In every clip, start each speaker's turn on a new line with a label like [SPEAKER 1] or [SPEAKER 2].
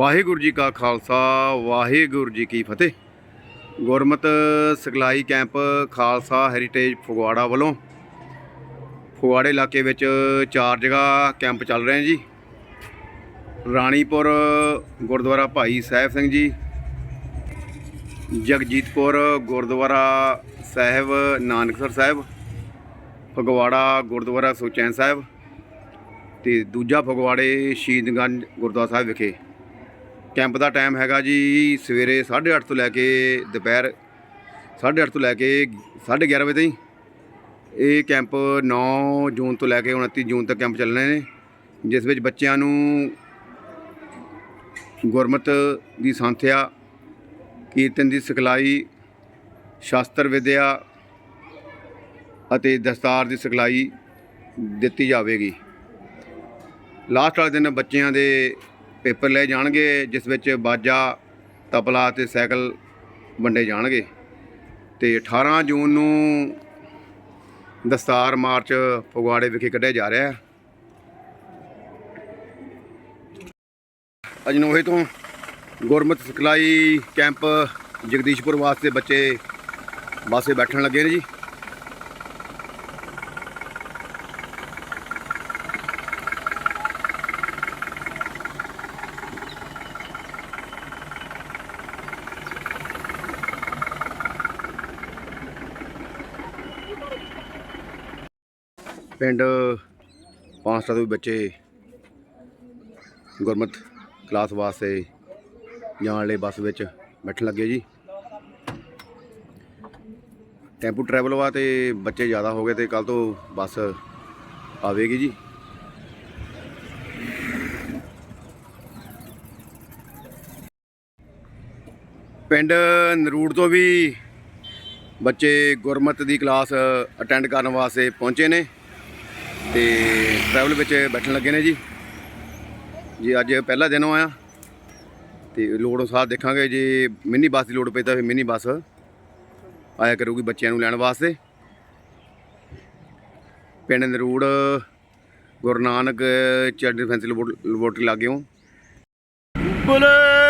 [SPEAKER 1] ਵਾਹਿਗੁਰੂ ਜੀ ਕਾ ਖਾਲਸਾ, ਵਾਹਿਗੁਰੂ ਜੀ ਕੀ ਫਤਿਹ। ਗੁਰਮਤ ਸਿਖਲਾਈ camp Khalsa heritage Phagwara ਵੱਲੋਂ। ਫਗਵਾੜੇ ਇਲਾਕੇ ਵਿੱਚ ਚਾਰ ਜਗ੍ਹਾ ਕੈਂਪ ਚੱਲ ਰਹੇ ਜੀ। ਰਾਣੀਪੁਰ, ਗੁਰਦੁਆਰਾ ਭਾਈ ਸਾਹਿਬ ਸਿੰਘ ਜੀ। ਜਗਜੀਤਪੁਰ, ਗੁਰਦੁਆਰਾ ਸਾਹਿਬ, ਨਾਨਕਸਰ ਸਾਹਿਬ। ਫਗਵਾੜਾ, ਗੁਰਦੁਆਰਾ ਸੁਚੈਨ ਸਾਹਿਬ। ਤੇ ਦੂਜਾ ਫਗਵਾੜੇ ਸ਼ਹੀਦਗੰਜ ਗੁਰਦੁਆਰਾ ਸਾਹਿਬ ਵਿਖੇ। ਕੈਂਪ ਦਾ ਟਾਈਮ ਹੈਗਾ ਜੀ ਸਵੇਰੇ 8:30 ਤੋਂ ਲੈ ਕੇ ਦੁਪਹਿਰ 8:30 ਤੋਂ ਲੈ ਕੇ 11:30 ਵਜੇ ਤਾਈਂ। ਇਹ ਕੈਂਪ 9 ਜੂਨ ਤੋਂ ਲੈ ਕੇ 29 ਜੂਨ ਤੱਕ ਕੈਂਪ ਚੱਲਣੇ ਨੇ, ਜਿਸ ਵਿੱਚ ਬੱਚਿਆਂ ਨੂੰ ਗੁਰਮਤ ਦੀ ਸੰਥਿਆ, ਕੀਰਤਨ ਦੀ ਸਿਖਲਾਈ, ਸ਼ਾਸਤਰ ਵਿਦਿਆ ਅਤੇ ਦਸਤਾਰ ਦੀ ਸਿਖਲਾਈ ਦਿੱਤੀ ਜਾਵੇਗੀ। ਲਾਸਟ ਵਾਲੇ ਦਿਨ ਬੱਚਿਆਂ ਦੇ ਪੇਪਰ ਲਏ ਜਾਣਗੇ, ਜਿਸ ਵਿੱਚ ਬਾਜਾ, ਤਬਲਾ ਤੇ ਸਾਈਕਲ ਵੰਡੇ ਜਾਣਗੇ। ਤੇ 18 ਜੂਨ ਨੂੰ ਦਸਤਾਰ ਮਾਰਚ ਫਗਵਾੜੇ ਵਿਖੇ ਕੱਢਿਆ ਜਾ ਰਿਹਾ ਹੈ। ਅਜਨੋਹੇ ਤੋਂ ਗੁਰਮਤਿ ਸਿਖਲਾਈ ਕੈਂਪ ਜਗਦੀਸ਼ਪੁਰ ਵਾਸਤੇ ਬੱਚੇ ਬਾਸੇ ਬੈਠਣ ਲੱਗੇ ਨੇ ਜੀ। ਪਿੰਡ ਪਾਂਸਟਾ ਤੋਂ ਵੀ ਬੱਚੇ ਗੁਰਮਤ ਕਲਾਸ ਵਾਸਤੇ ਜਾਣ ਲਈ ਬੱਸ ਵਿੱਚ ਬੈਠਣ ਲੱਗੇ ਜੀ। ਟੈਂਪੂ ਟਰੈਵਲ ਵਾ ਤੇ ਬੱਚੇ ਜ਼ਿਆਦਾ ਹੋ ਗਏ ਤੇ ਕੱਲ ਤੋਂ ਬੱਸ ਆਵੇਗੀ ਜੀ। ਪਿੰਡ ਨਰੂੜ ਤੋਂ ਵੀ ਬੱਚੇ ਗੁਰਮਤ ਦੀ ਕਲਾਸ ਅਟੈਂਡ ਕਰਨ ਵਾਸਤੇ ਪਹੁੰਚੇ ਨੇ। ਤੇ ਟਰੈਵਲ ਵਿੱਚ ਬੈਠਣ ਲੱਗੇ ਨੇ ਜੀ। ਜੀ ਅੱਜ ਪਹਿਲਾ ਦਿਨ ਆਇਆ। ਤੇ ਲੋੜ ਅਨੁਸਾਰ ਦੇਖਾਂਗੇ ਜੇ ਮਿੰਨੀ ਬੱਸ ਦੀ ਲੋੜ ਪਈ ਤਾਂ ਫਿਰ ਮਿੰਨੀ ਬੱਸ ਆਇਆ ਕਰੂਗੀ ਬੱਚਿਆਂ ਨੂੰ ਲੈਣ ਵਾਸਤੇ। ਪਿੰਡ ਨਰੂੜ, ਗੁਰੂ ਨਾਨਕ, ਚੜ੍ਹਦੀ ਫੈਂਸੀ ਲੈਬੋਰਟਰੀ ਲਾਗਿਓ ਬੋਲੇ!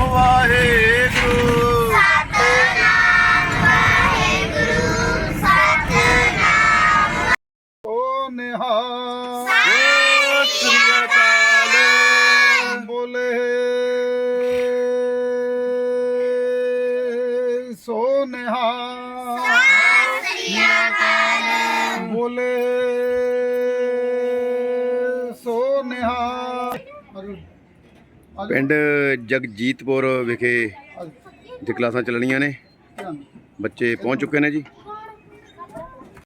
[SPEAKER 1] ਵਾਹਿਗੁਰੂ। ਸਤਨਾਮ ਵਾਹਿਗੁਰੂ
[SPEAKER 2] ਓ ਨਿਹਾਲ।
[SPEAKER 1] ਸਤਿ ਸ੍ਰੀ ਅਕਾਲ।
[SPEAKER 2] ਬੋਲੇ।
[SPEAKER 1] ਪਿੰਡ ਜਗਜੀਤਪੁਰ ਵਿਖੇ ਦੀ ਕਲਾਸਾਂ ਚੱਲਣੀਆਂ ਨੇ। ਬੱਚੇ ਪਹੁੰਚ ਚੁੱਕੇ ਨੇ ਜੀ।